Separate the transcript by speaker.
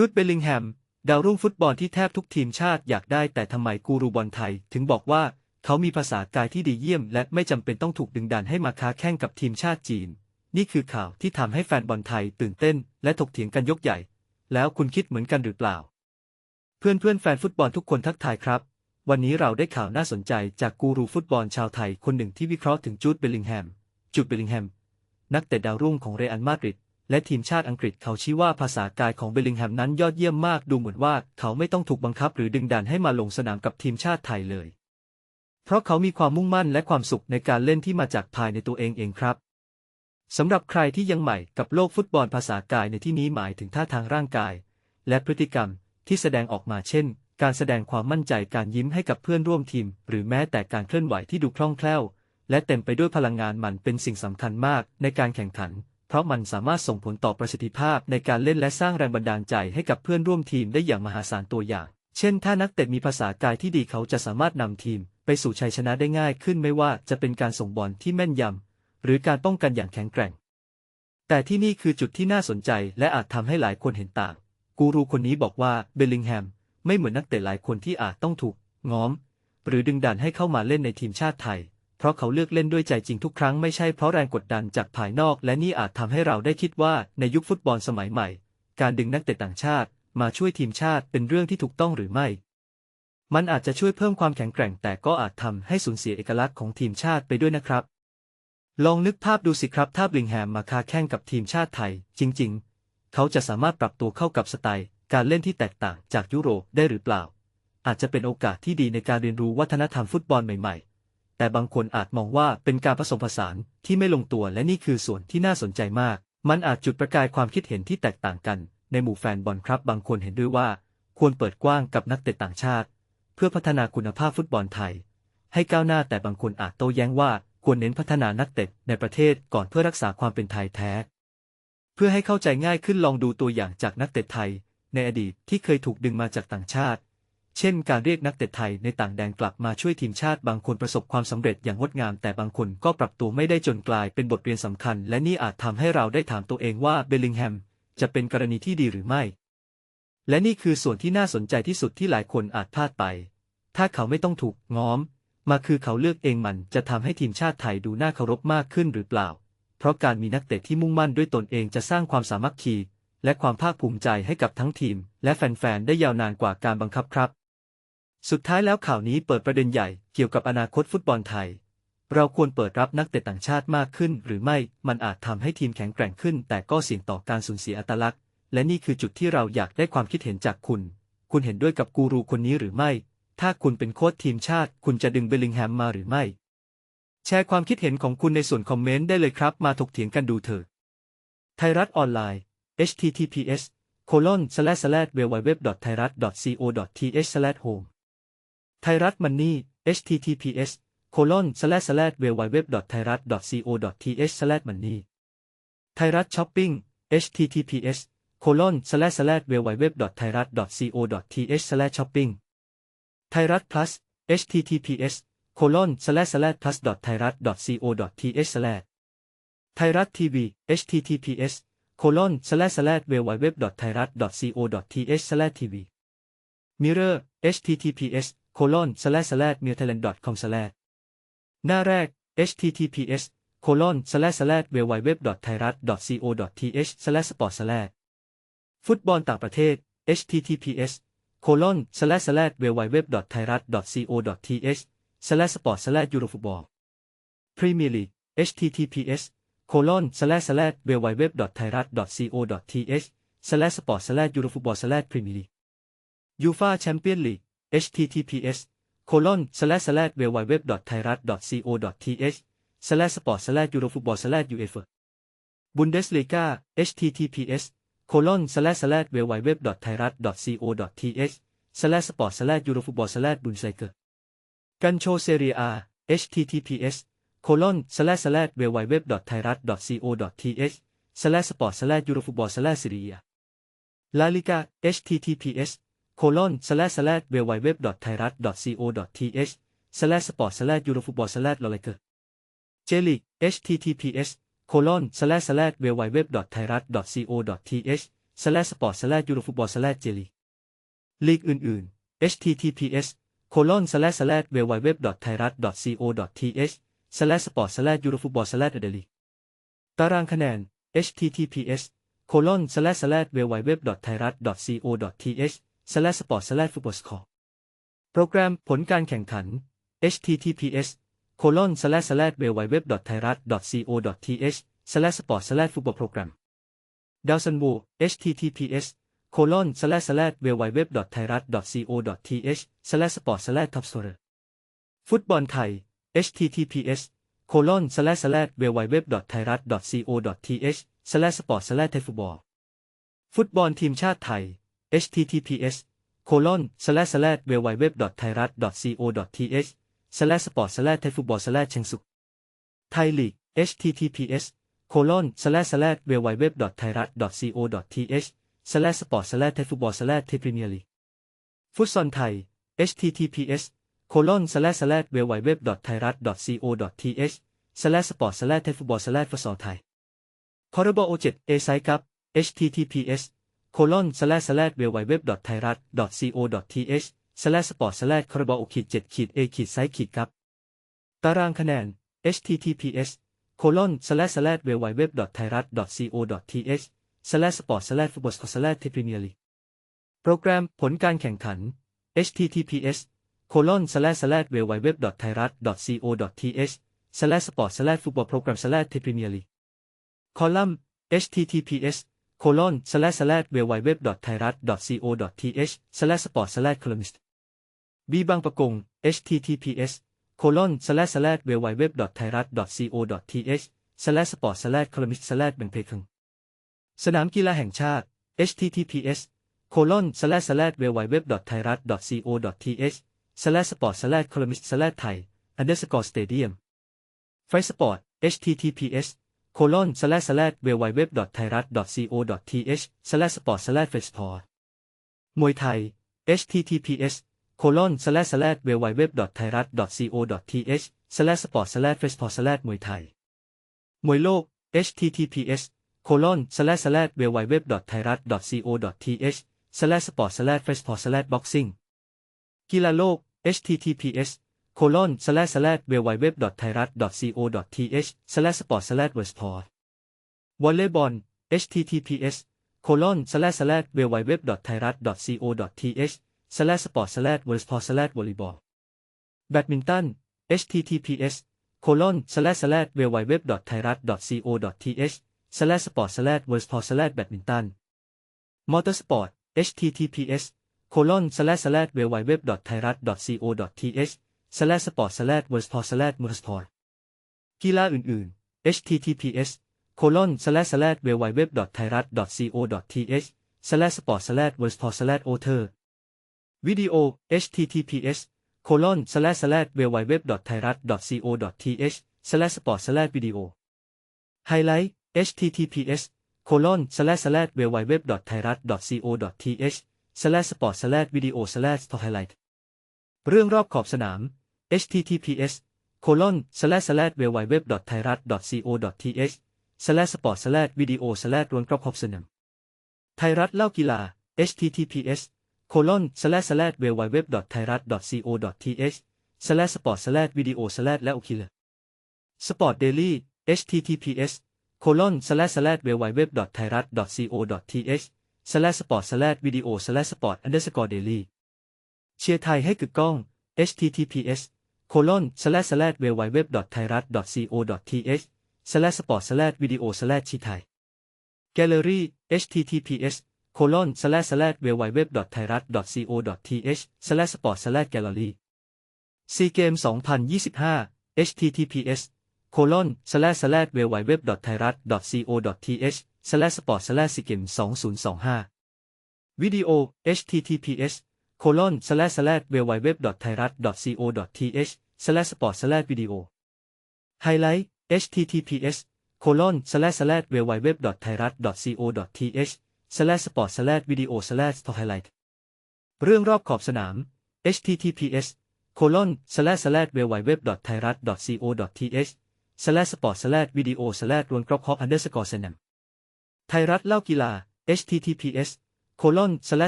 Speaker 1: จูดเบลลิงแฮม ดาวรุ่งฟุตบอลที่แทบทุกทีมชาติอยากได้แต่ทำไมกูรูบอลไทย ถึงบอกว่าเขามีภาษากายที่ดีเยี่ยม และไม่จำเป็นต้องถูกดึงดันให้มาค้าแข่งกับทีมชาติจีน นี่คือข่าวที่ทำให้แฟนบอลไทยตื่นเต้น และถกเถียงกันยกใหญ่ แล้วคุณคิดเหมือนกันหรือเปล่า เพื่อนเพื่อนแฟนฟุตบอลทุกคนทักทายครับ วันนี้เราได้ข่าวน่าสนใจจากกูรูฟุตบอลชาวไทยคนหนึ่งที่วิเคราะห์ถึงจูดเบลลิงแฮมจูดเบลลิงแฮมนักเตะดาวรุ่งของเรอัลมาดริด และทีมชาติอังกฤษเขาชี้ว่าภาษากายของเบลลิงแฮมนั้นยอดเยี่ยมมากดูเหมือนว่าเขาไม่ต้องถูกบังคับหรือดึงดันให้มาลงสนามกับทีมชาติไทยเลย เพราะเขามีความมุ่งมั่นและความสุขในการเล่นที่มาจากภายในตัวเองเองครับสำหรับใครที่ยังใหม่กับโลกฟุตบอลภาษากายในที่นี้หมายถึงท่าทางร่างกาย และพฤติกรรมที่แสดงออกมาเช่น การแสดงความมั่นใจการยิ้มให้กับเพื่อนร่วมทีม หรือแม้แต่การเคลื่อนไหวที่ดูคล่องแคล่ว และเต็มไปด้วยพลังงานมันเป็นสิ่งสำคัญมากในการแข่งขัน เพราะมันสามารถส่งผลต่อประสิทธิภาพในการเล่นและสร้างแรงบันดาลใจให้กับเพื่อนร่วมทีมได้อย่างมหาศาลตัวอย่าง เช่น ถ้านักเตะมีภาษากายที่ดีเขาจะสามารถนำทีม ไปสู่ชัยชนะได้ง่ายขึ้นไม่ว่าจะเป็นการส่งบอลที่แม่นยำหรือการป้องกันอย่างแข็งแกร่ง แต่ที่นี่คือจุดที่น่าสนใจและอาจทำให้หลายคนเห็นต่าง กูรูคนนี้บอกว่าเบลลิงแฮมไม่เหมือนนักเตะหลายคนที่อาจต้องถูกง้อม หรือดึงดันให้เข้ามาเล่นในทีมชาติไทย เพราะเขาเลือกเล่นด้วยใจจริงทุกครั้งไม่ใช่เพราะแรงกดดันจากภายนอก และนี่อาจทำให้เราได้คิดว่าในยุคฟุตบอลสมัยใหม่ การดึงนักเตะต่างชาติ มาช่วยทีมชาติเป็นเรื่องที่ถูกต้องหรือไม่ มันอาจจะช่วยเพิ่มความแข็งแกร่ง แต่ก็อาจทำให้สูญเสียเอกลักษณ์ของทีมชาติไปด้วยนะครับ ลองนึกภาพดูสิครับถ้าบลิงแฮมมาคาแข่งกับทีมชาติไทย จริง ๆ เขาจะสามารถปรับตัวเข้ากับสไตล์ การเล่นที่แตกต่างจากยุโรปได้หรือเปล่า อาจจะเป็นโอกาสที่ดีในการเรียนรู้วัฒนธรรมฟุตบอลใหม่ๆ แต่บางคนอาจมองว่าเป็นการผสมผสานที่ไม่ลงตัวและนี่คือส่วนที่น่าสนใจมาก มันอาจจุดประกายความคิดเห็นที่แตกต่างกัน ในหมู่แฟนบอลครับ บางคนเห็นด้วยว่า ควรเปิดกว้างกับนักเตะต่างชาติ เพื่อพัฒนาคุณภาพฟุตบอลไทย ให้ก้าวหน้าแต่บางคนอาจโต้แย้งว่าควรเน้นพัฒนานักเตะในประเทศก่อนเพื่อรักษาความเป็นไทยแท้ เพื่อให้เข้าใจง่ายขึ้นลองดูตัวอย่างจากนักเตะไทย ในอดีตที่เคยถูกดึงมาจากต่างชาติ เช่นการเรียกนักเตะไทยในต่างแดนกลับมาช่วยทีมชาติบางคนประสบความสำเร็จอย่างงดงาม แต่บางคนก็ปรับตัวไม่ได้จนกลายเป็นบทเรียนสำคัญ และนี่อาจทำให้เราได้ถามตัวเองว่าเบลลิงแฮมจะเป็นกรณีที่ดีหรือไม่ และนี่คือส่วนที่น่าสนใจที่สุดที่หลายคนอาจพลาดไป ถ้าเขาไม่ต้องถูกง้อม มาคือเขาเลือกเองมันจะทำให้ทีมชาติไทยดูน่าเคารพมากขึ้นหรือเปล่า เพราะการมีนักเตะที่มุ่งมั่นด้วยตนเองจะสร้างความสามัคคี และความภาคภูมิใจให้กับทั้งทีม และแฟนๆได้ยาวนานกว่าการบังคับครับ สุดท้ายแล้วข่าวนี้เปิดประเด็นใหญ่เกี่ยวกับอนาคตฟุตบอลไทย เราควรเปิดรับนักเตะต่างชาติมากขึ้น หรือไม่ มันอาจทำให้ทีมแข็งแกร่งขึ้น แต่ก็เสี่ยงต่อการสูญเสียอัตลักษณ์ และนี่คือจุดที่เราอยากได้ความคิดเห็นจากคุณ คุณเห็นด้วยกับกูรูคนนี้หรือไม่ ถ้าคุณเป็นโค้ชทีมชาติ คุณจะดึงเบลลิงแฮมมาหรือไม่ แชร์ความคิดเห็นของคุณในส่วนคอมเมนต์ได้เลยครับ มาถกเถียงกันดูเถอะไทยรัฐออนไลน์ https colon slash slash www thai rat co th slash home ไทยรัฐมันนี่ https colon slash slash www thai rat co th slash money ไทยรัฐช้อปปิ้ง https colon slash slash www thai rat co th slash shopping ไทยรัฐ plus https colon slash slash plus thai rat co th slash ไทยรัฐทีวี https colon slash slash www thai rat co th slash tv mirror https colon slash slash mirthailand com slash หน้าแรก https colon slash slash www thai rat co th slash sport slash ฟุตบอลต่างประเทศ https colon slash slash www thai rat co th slash sport slash eurofootball Premier League https colon slash slash www thai rat co th slash sport slash eurofootball slash Premier League UEFA Champions League https colon slash slash www thai rat co th slash sport slash eurofootball slash uefa Bundesliga https colon slash slash www thai rat co th slash sport slash eurofootball slash Bundesliga กันโชเซเรีย https colon slash slash www thai rat co th slash sport slash eurofootball slash serie A La Liga https โคลอนสแลสแลสเวลไวเว็บดอทไทยรัฐดอทซีโอดอททีเอชสแลสสปอร์ตสแลสยูโรฟุตบอลสแลสลอเลเกอร์เจลิก https โคลอนสแลสแลสเวลไวเว็บดอทไทยรัฐดอทซีโอดอททีเอชสแลสสปอร์ตสแลสยูโรฟุตบอลสแลสเจลิกลีกอื่นๆ https โคลอนสแลสแลสเวลไวเว็บดอทไทยรัฐดอทซีโอดอททีเอชสแลสสปอร์ตสแลสยูโรฟุตบอลสแลสเดลิกตารางคะแนน https โคลอนสแลสแลสเวลไวเว็บดอทไทยรัฐดอทซีโอดอททีเอช s l a s p o r t s l a s f o o t b a l l c o r โปรแกรมผลการแข่งขัน https c o l o n s l a s l a s w w w t h a i r a t c o t h s l a s p o r t s l a s f o o t b a l l program ดาวซันบู https c o l o n s l a s l a s w w w t h a i r a t c o t h s l a s p o r t s l a s t o p s c o r e ฟุตบอลไทย https c o l o n s l a s l a s w w w t h a i r a t c o t h s l a s p o r t s l a s t o p f o o t b a l l ฟุตบอลทีมชาติไทย https colon slash slash w w w t h a i r a t c o t h slash sport slash t h a i f o o t b a l l slash เชงสุขไทยลีก https colon slash slash w w w t h a i r a t c o t h slash sport slash t h a i f o o t b a l l slash ไทยพรีเมียร์ลีกฟุตซอลไทย https colon slash slash w w w t h a i r a t c o t h slash sport slash t h a i f o o t b a l l slash ฟุตซอลไทยคอร์บอโอเจ็ดเอไซคับ https colon slash slash w w w t h a i r a t c o t h slash sport slash คาราบาโอขีดเจ็ดขีดเอขีดไซขีดครับ ตารางคะแนน https colon slash slash w w w t h a i r a t c o t h slash sport slash football slash premier league โปรแกรมผลการแข่งขัน https colon slash slash w w w t h a i r a t c o t h slash sport slash football program slash premier league คอลัมน์ https โคลอนสแลสแลดเวลไวเว็บดอทไทยรัฐดอทซีโอดอททีเอชสแลสปอร์ตสแลดคอลัมนิสต์บีบางประกง https โคลอนสแลสแลดเวลไวเว็บดอทไทยรัฐดอทซีโอดอททีเอชสแลสปอร์ตสแลดคอลัมนิสต์สแลดเป็นเพลงสนามกีฬาแห่งชาติ https โคลอนสแลสแลดเวลไวเว็บดอทไทยรัฐดอทซีโอดอททีเอชสแลสปอร์ตสแลดคอลัมนิสต์สแลดไทยอันเดอร์สกอร์สเตเดียมไฟสปอร์ต https โคลอนสแลสแลดเวไวเว็บไทยรัฐ co th สแลสปอร์ตสแลสเฟสพอร์ตมวยไทย https โคลอนสแลสแลดเวไวเว็บไทยรัฐ co th สแลสปอร์ตสแลสเฟสพอร์ตสแลสมวยไทย มวยโลก https โคลอนสแลสแลดเวไวเว็บไทยรัฐ co th สแลสปอร์ตสแลสเฟสพอร์ตสแลสบ็อกซิ่งกีฬาโลก https โคลอนสแลสแลดเวลไวเว็บไทยรัฐ co th สแลสปอร์ตสแลดเวสพอร์ตวอลเลย์บอล https โคลอนสแลสแลดเวลไวเว็บไทยรัฐ co th สแลสปอร์ตสแลดเวสพอร์ตสแลดวอลเลย์บอลแบดมินตัน https โคลอนสแลสแลดเวลไวเว็บไทยรัฐ co th สแลสปอร์ตสแลดเวสพอร์ตสแลดแบดมินตันมอเตอร์สปอร์ต https โคลอนสแลสแลดเวลไวเว็บไทยรัฐ co th สแลสปอร์ตสแลดเวอร์สพอร์สแลดเวอร์สพอกีฬาอื่นๆ https colon สแลสแลดเวลไวเว็บไทยรัฐ co th สแลสปอร์ตสแลดเวอร์สพอร์ตสแลดโอเทอร์วิดีโอ https colon สแลสแลดเวลไวเว็บไทยรัฐ co th สแลสปอร์ตสแลดวิดีโอไฮไลท์ https colon สแลสแลดเวลไวเว็บไทยรัฐ co th สแลสปอร์ตสแลดวิดีโอสแลสพอร์ตไฮไลท์ เรื่องรอบขอบสนาม https c o l o n s l a s l a s w w w t h a i r a t c o t h s l a s p o r t s l a s v i d e o slash รวนรอบขอบสนามไทยรัฐเล่ากีฬา https c o l o n s l a s l a s w w w t h a i r a t c o t h s l a s p o r t s l a s v i d e o s l a s และโอเคเลยสปอร์ตเดลี่ https c o l o n s l a s l a s w w w t h a i r a t c o t h s l a s p o r t s l a s v i d e o s l a s s p o r t u n d e r s c o r e d a i l y เชียร์ไทยให้กึกก้อง https c o l o n s l a s l a w w t h a i r a t c o t h s l a s p o r t s l a v i d e o slash ชีไทย gallery https c o l o n s l a s l a w w t h a i r a t c o t h s l a s p o r t s l a g a l l e r y ซีเกม2025 https colon s l a s l a w w t h a i r a t c o t h s l a s p o r t s l a g a m e 2025วิดีโอ https colon slash slash www. ว็บไทยรัฐ co th slash sport slash video highlight https colon slash slash www. ว็บไทยรัฐ co th slash sport slash video slash to highlight เรื่องรอบขอบสนาม https colon slash slash www. ว็บไทยรัฐ co th slash sport slash video slash รวนกรอบขอบ underscore สนามไทยรัฐเล่ากีฬา https colon slash